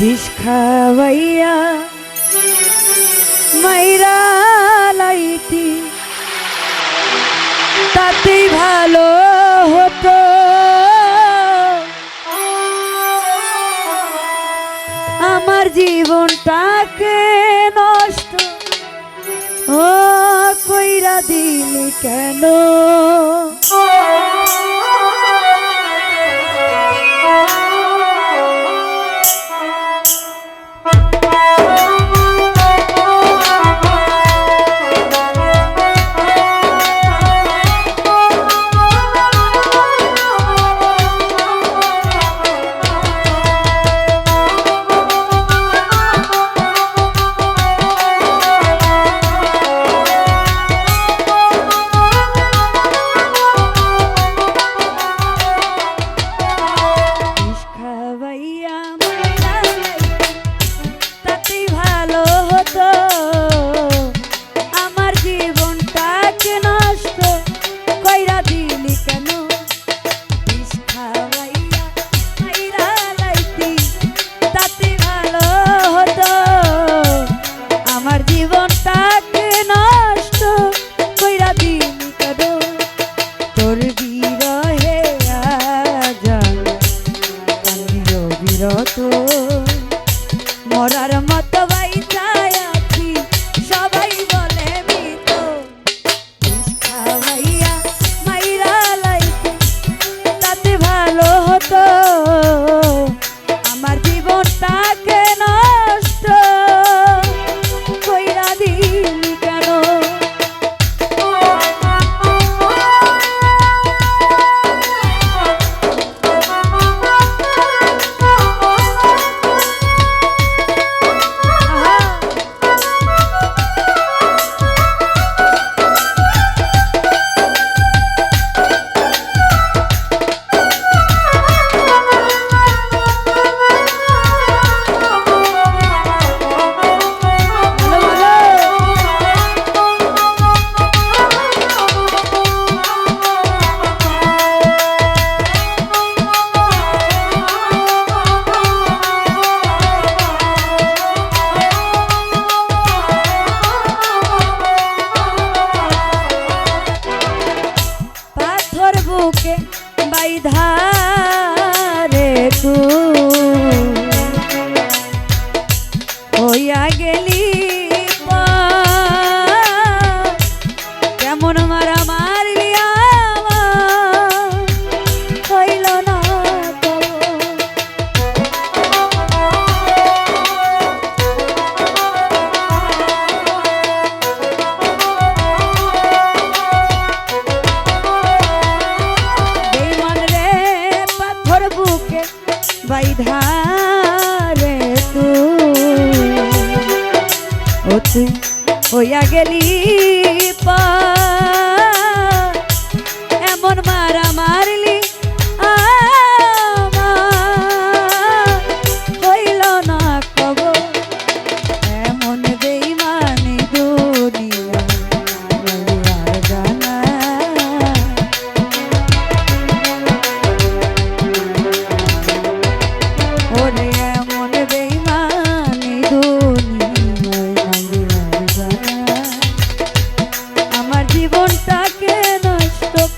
বিষ খাওয়াইয়া মাইরা লাইতি। ভালো হতো। আমার জীবনটাকে নষ্ট ও কইরা দিলি কেন? বাইধারে তুই। ও তুই হইয়া গেলি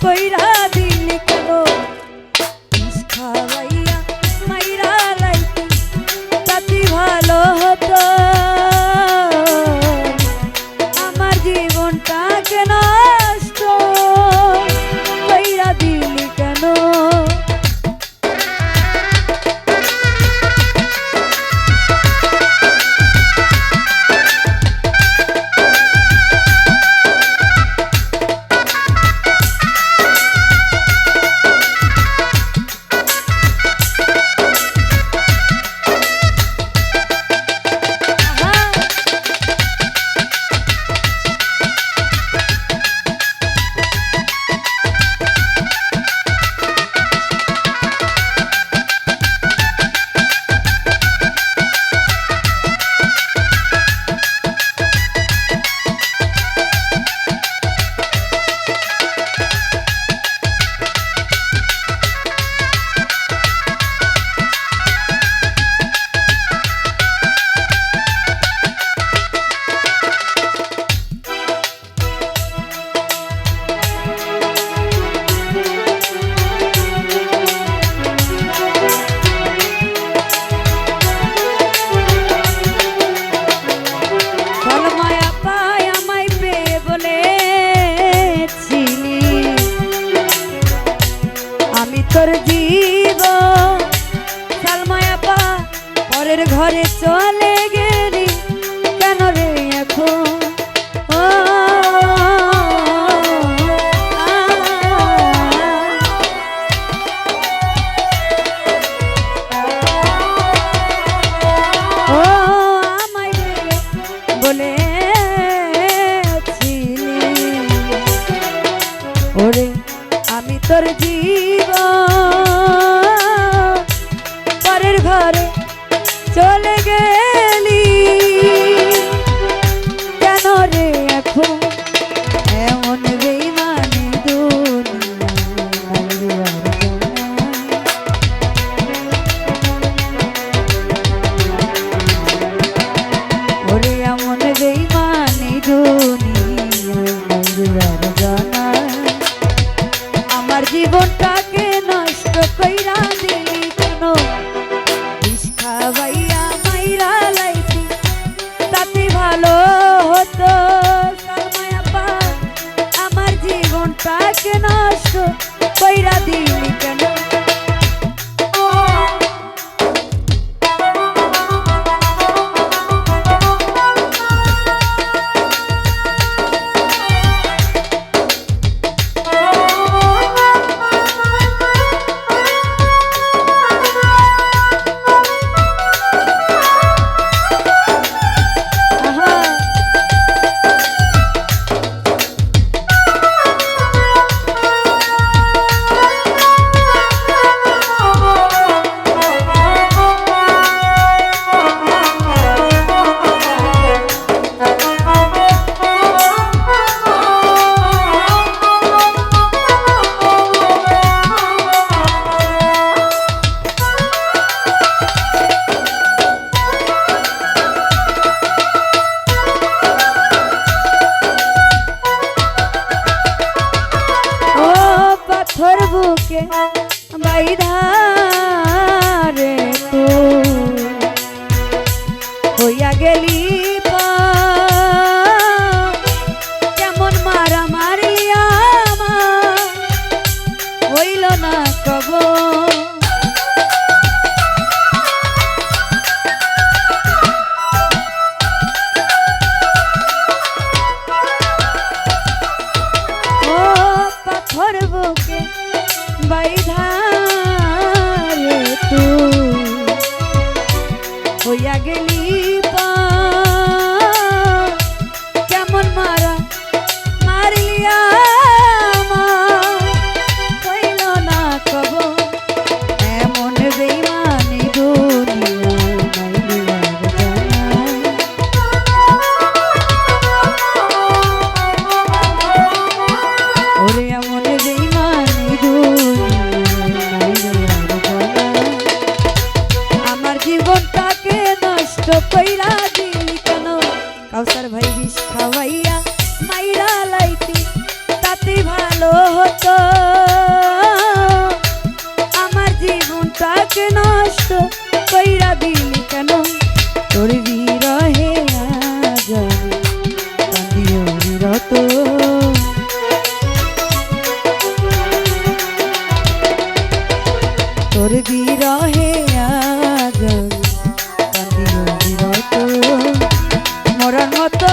কইরা দিব সালমায়াপা পরের ঘরে চলে। জীবনটাকে নষ্ট কইরা দিলি কেন? செய்தார் my কষ্ট কইরা দিলি কেন? তোর বিরহে আজ কাঁদিও বিরত। তোর বিরহে আজ কাঁদিও বিরত। মরণ মতো